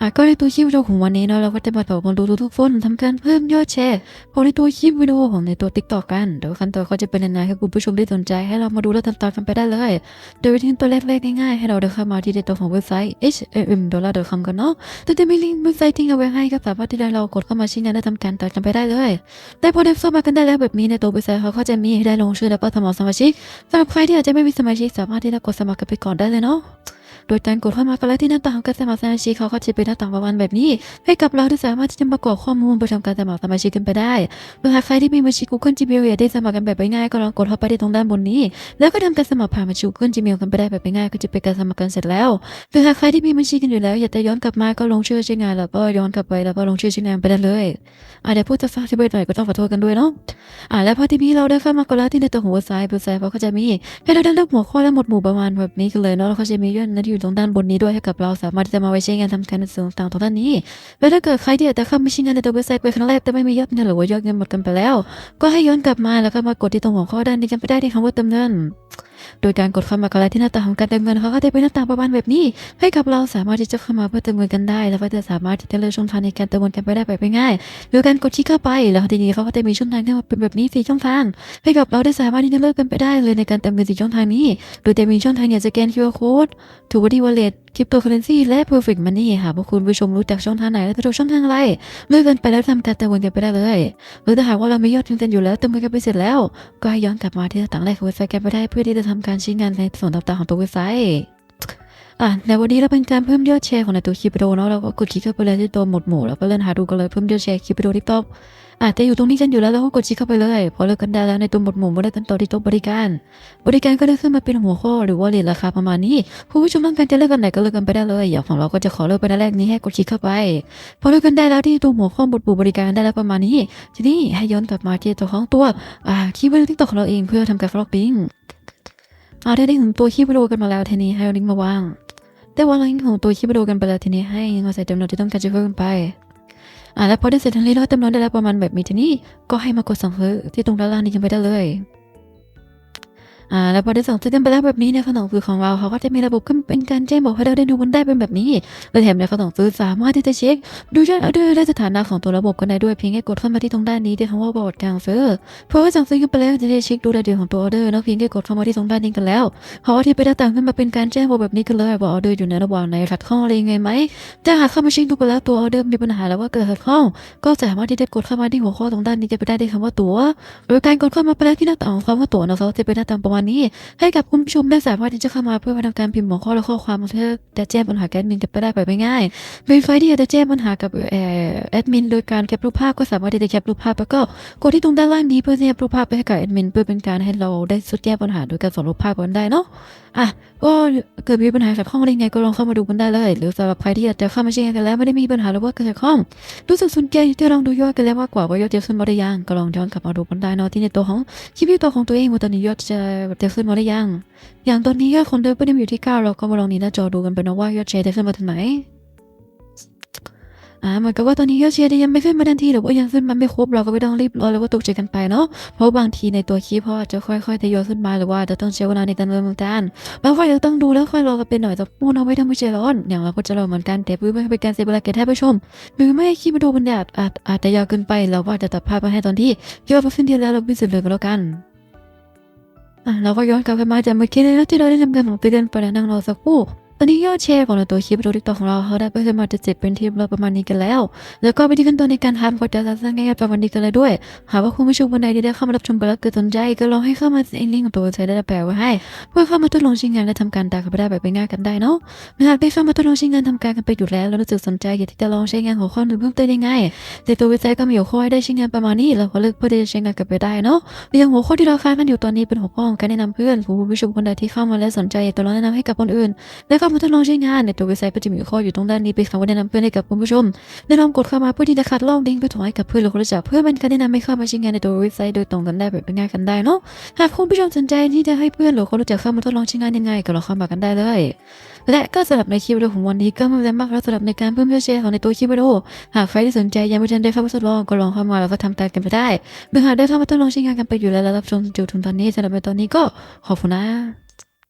อะก็ในตัวคลิปวิดีโอของวันนี้เนาะเราก็จะมาบอกคนดูทุกๆคนทำการเพิ่มยอดแชร์ของในตัวคลิปวิดีโอของในตัว TikTok กันเดี๋ยวขั้นตอนเขาจะเป็นยังไงให้คุณผู้ชมได้สนใจให้เรามาดูและทำตามกันไปได้เลย โดยวิธีตัวแรกๆง่ายๆให้เราเดินเข้ามาที่ในตัวของเว็บไซต์ hm.com กันเนาะแต่จะมีลิงก์เว็บไซต์ทิ้งเอาไว้ให้ก็สามารถที่เรากดเข้ามาชิ้นนั้นและทำการตามกันไปได้เลยแต่พอได้เข้ามากันได้แล้วแบบนี้ในตัวเว็บไซต์เขาก็จะมีให้ได้ลงชื่อแล้วก็สมัครสมาชิกสำหรับใครที่อาจจะไม่มีสมาชิกสามารถที่จะกดสมัครกันไปก่อนได้เลยเนาะ โดยการกดเข้ามากันแล้วที่หน้าต่างของการสมัครสมาชิกเขาก็จะเป็นหน้าต่างประมาณแบบนี้ ให้กับเราที่สามารถที่จะมากรอกข้อมูลไปทำการสมัครสมาชิกกันไปได้เมื่อหากใครที่มีบัญชี Google Gmail อยากได้สมัครกันแบบง่ายก็ลองกดเข้าไปที่ตรงด้านบนนี้ แล้วก็ทำการสมัครผ่านบัญชี Google Gmail กันไปได้แบบง่ายก็จะเป็นการสมัครกันเสร็จแล้วหรือหากใครที่มีบัญชีกันอยู่แล้วอยากจะย้อนกลับมาก็ลงชื่อชื่องานแล้วก็ย้อนกลับไปแล้วก็ลงชื่อชื่องานไปได้เลยอะเดี๋ยวพูดจะฟังที่เบอร์หน่อยก็ต้องขอโทษกันด้วยเนาะอะแล้วพอที่นี้เราได้เข้ามากันแล้วที่ในตัวของเว็บไซต์เว็บไซต์เขาก็จะมีให้เราได้เลือกหัวข้อและหมวดหมู่ประมาณแบบนี้กันเลยเนาะแล้วก็จะมียอดนั้นอยู่ตรงด้านบนนี้ด้วยให้กับเราสามารถที่จะมาไว้ใช้งานทำการในส่วนต่างๆตรงด้านนี้แล้วถ้าเกิดใครที่อยากจะเข้ามาใช้งานในตัวเว็บไซต์ไปครั้งแรกแต่ไม่มียอดเงินหรือว่ายอดเงินหมดกันไปแล้ว ก็ให้ย้อนกลับมาแล้วก็มากดที่ตรงหัวข้อด้านนี้กันไปได้ที่คำว่าเติมเงินโดยการกดเข้ามากันแล้วที่หน้าต่างของการเติมเงินเขาก็จะเป็นหน้าต่างประมาณแบบนี้ ให้กับเราสามารถที่จะเข้ามาเพื่อเติมเงินกันได้ แล้วก็จะสามารถที่จะเลือกช่องทางในการเติมเงินกันไปได้แบบง่ายโดยการกดคลิกเข้าไป แล้วทีนี้เขาก็จะมีช่องทางที่มาเป็นแบบนี้สี่ช่องทาง ให้กับเราได้สามารถที่จะเลือกกันไปได้เลยในการเติมเงินสี่ช่องทางนี้ โดยจะมีช่องทางเนี่ยสแกน QR code ถูวัสดีวอลเล็ตคริปโตเคอเรนซีและ perfect money ค่ะพวกคุณผู้ชมรู้จักช่องทางไหน และสะดวกช่องทางอะไรเลือกกันไปแล้วทำการเติมเงินกันไปได้เลย หรือถ้าหากว่าเรามียอดเงินเต็มอยู่แล้วเติมเงินกันไปเสร็จแล้ว ก็ให้ย้อนกลับมาที่หน้าต่างแรกของเว็บไซต์กันไปได้เพื่อที่จะทำการใช้งานในส่วนต่างๆของตัวเว็บไซต์ อะในวันนี้เราเป็นการเพิ่มยอดแชร์ของในตัวคลิปวิดีโอเนาะเราก็กดคลิกเข้าไปเลยที่ตัวหมวดหมู่แล้วก็เลื่อนหาดูกันเลยเพิ่มยอดแชร์คลิปวิดีโอทิกตอกอะแต่อยู่ตรงนี้กันอยู่แล้วเราก็กดคลิกเข้าไปเลย พอเลือกกันได้แล้วในตัวหมวดหมู่มาได้กันต่อที่โต๊ะบริการ บริการก็ได้ขึ้นมาเป็นหัวข้อหรือว่าเลทราคาประมาณนี้ผู้ชมต้องการจะเลือกกันไหนก็เลือกกันไปได้เลยอย่างของเราก็จะขอเลือกไปด้านแรกนี้ให้กดคลิกเข้าไป พอเลือกกันได้แล้วที่ตัวหัวข้อหมวดหมู่บริการได้แล้วประมาณนี้ ทีนี้ให้ย้อนกลับมาที่ตัวของตัวอ่าคลิปวิดีโอทิกตอกของเราเองเพื่อทำการฟลอกปิ้งอ่าได้ถึงตัวคลิปวิดีโอกันมาแล้วทีนี้ให้ลิงก์มาวาง แต่ว่าลิงก์ของตัวคลิปวิดีโอกันไปแล้วทีนี้ให้เราใส่จำนวนที่ต้องการจะเพิ่มไปอ่าแล้วพอได้เสร็จทั้งนี้แล้วจำนวนได้แล้วประมาณแบบนี้ทีนี้ก็ให้มากดสั่งซื้อที่ตรงด้านล่างนี้กันไปได้เลย อ่าแล้วพอได้สั่งซื้อกันไปแล้วแบบนี้ในขนมซื้อของเราเขาก็จะมีระบบขึ้นเป็นการแจ้งบอกให้เราได้ดูมันได้เป็นแบบนี้และแถมในขนมซื้อสามารถที่จะเช็คดูยอดออเดอร์และสถานะของตัวระบบกันได้ด้วยเพียงแค่กดเข้ามาที่ตรงด้านนี้ที่คำว่าบอร์ดการซื้อเพราะว่าสั่งซื้อกันไปแล้วจะได้เช็คดูรายละเอียดของตัวออเดอร์เนะเพียงแค่กดเข้ามาที่ตรงด้านนี้กันแล้วเพราะว่าที่ไปต่างขึ้นมาเป็นการแจ้งบอกแบบนี้กันเลยว่าออเดอร์อยู่ในระหว่างในขัดข้องอะไรยังไงไหมถ้าหากเข้ามาเช็คดูไปแล้วตัวออเดอร์มีปัญหาแล้วว่าเกิดขัดข้องก็สามารถที่จะกดเข้ามาที่หัวข้อตรงด้านนี้จะไปได้ที่คำว่าตั๋วโดยการกดเข้ามาไปแล้วที่หน้าต่างของคำว่าตั๋วนะคะจะเป็นหน้าต่างประมาณนี้ ให้กับคุณผู้ชมได้สามารถที่จะเข้ามาเพื่อทำการพิมพ์หัวข้อและข้อความเพื่อจะแจ้งปัญหาแอดมินจะไปได้ไปง่ายเป็นไฟที่จะแจ้งปัญหากับแอดมินโดยการแคปรูปภาพก็สามารถที่จะแคปรูปภาพแล้วก็กดที่ตรงด้านล่างนี้เพื่อที่จะแคปรูปภาพไปให้กับแอดมินเพื่อเป็นการให้เราได้สุดแก้ปัญหาโดยการส่งรูปภาพกันได้เนาะ อะก็เกิดมีปัญหาขับข้องอะได้ไงก็ลองเข้ามาดูกันได้เลย หรือสำหรับใครที่อยากจะเข้ามาเช้งานกันแล้วไม่ได้มีปัญหาหรือว่าเกิดข้องรู้สึกสนใจที่ลองดูยอดกันแล้วมากกว่าว่ายอดจะขึ้นมาได้ยังก็ลองย้อนกลับมาดูกันได้เนาะที่ในตัวของคลิปวิดีโอของตัวเองว่าตอนนี้ยอดจะจะขึ้นมาได้ยังอย่างตอนนี้ยอดคนเดิมไม่ได้อยู่ที่เก้าเราก็มาลองนี้หน้าจอดูกันไปนะว่ายอดแชร์จะขึ้นมาถึงไหน อ่าเหมือนกับว่าตอนนี้ยอดแชร์ยังไม่ขึ้นมาทันทีหรือว่ายังขึ้นมาไม่ครบเราก็ไม่ต้องรีบรอแล้วก็ตกใจกันไปเนาะเพราะบางทีในตัวคลิปเขาอาจจะค่อยๆทยอยขึ้นมาหรือว่าจะต้องใช้เวลาในการเนินการบางฝ่ายจะต้องดูแล้วค่อยรอกันเป็นหน่อยจะพูดเอาไว้ทำไม่ใจร้อนอย่างเราก็จะรอเหมือนกันแต่เพื่อไม่ให้เป็นการเสียเวลาแก่ท่านผู้ชม หรือไม่คลิปวิดีโอมันอาจอาจอาจจะยาวเกินไปเราก็อาจะตัดภาพมาให้ตอนที่ยอดเปอร์เซ็นต์ที่แล้วเราพิสูจน์เลยก็แล้วกันอะเราก็ย้อนกลับมาจากเมื่อกี้เลยนะที่เราได้ทำการของตือนไปแล้วนั่งรอสักครู่ อันนี้ยอดแชร์ของเราตัวคลิปดีโอทิกตอกของเราเขาได้เพิ่มมาจะเจ็ดเป็นที่เราประมาณนี้กันแล้ว แล้วก็วิธีขั้นตอนในการทำก็จะสร้างง่ายๆประมาณนี้กันเลยด้วย หากว่าคุณผู้ชมคนใดที่ได้เข้ามารับชมไปแล้วเกิดสนใจ ก็ลองให้เข้ามาในลิงก์ของตัวเว็บไซต์ได้แปะไว้ให้ เพื่อเข้ามาทดลองใช้งานและทำการตากันได้แบบง่ายกันได้เนาะหากได้เข้ามาทดลองใช้งานทำการกันไปอยู่แล้วแล้วรู้สึกสนใจอยากที่จะลองใช้งานหัวข้อหรือเพิ่มเติมยังไงในตัวเว็บไซต์ก็มีหัวข้อให้ได้ใช้งานประมาณนี้เราก็เลือกเพื่อที่จะใช้งานกันไปได้เนาะอย่างหัวข้อที่เราค้างกันอยู่ตอนนี้เป็นหัวข้อของการแนะนำเพื่อนผู้ผู้ชมคนใดที่เข้ามาและสนใจอยากจะลองแนะนำให้กับคนอื่นและเข้ามาทดลองใช้งานในตัวเว็บไซต์ก็จะมีหัวข้ออยู่ตรงด้านนี้เป็นคำว่าแนะนำเพื่อนให้กับคุณผู้ชมแนะนำกดเข้ามาเพื่อที่จะคัดลอกลิงก์ไปถ่ายกับเพื่อนหรือคนรู้จักเพื่อเป็นการแนะนำให้เข้ามาใช้งานในตัวเว็บไซต์โดยตรงกันได้แบบง่ายกันได้เนาะหากคุณผู้ชมสนใจที่จะให้เพื่อนหรือคนรู้จักเข้ามาทดลองใช้งานยังไงก็ลองเข้ามากันได้เลยและก็สำหรับในคลิปวิดีโอของวันนี้ก็ไม่เป็นมากแล้วสำหรับในการเพิ่มยอแชร์ของในตัวคลิปวิดีโอหากใครที่สนใจยังไม่ทันได้เข้ามาทดลองก็ลองเข้ามาแล้วก็ทำตามกันไปได้เมื่อหากได้เข้ามาทดลองใช้งานกันไปอยู่แล้วรับชมจุดทุนตอนนี้สำหรับในตอนนี้ก็ขอบคุณนะ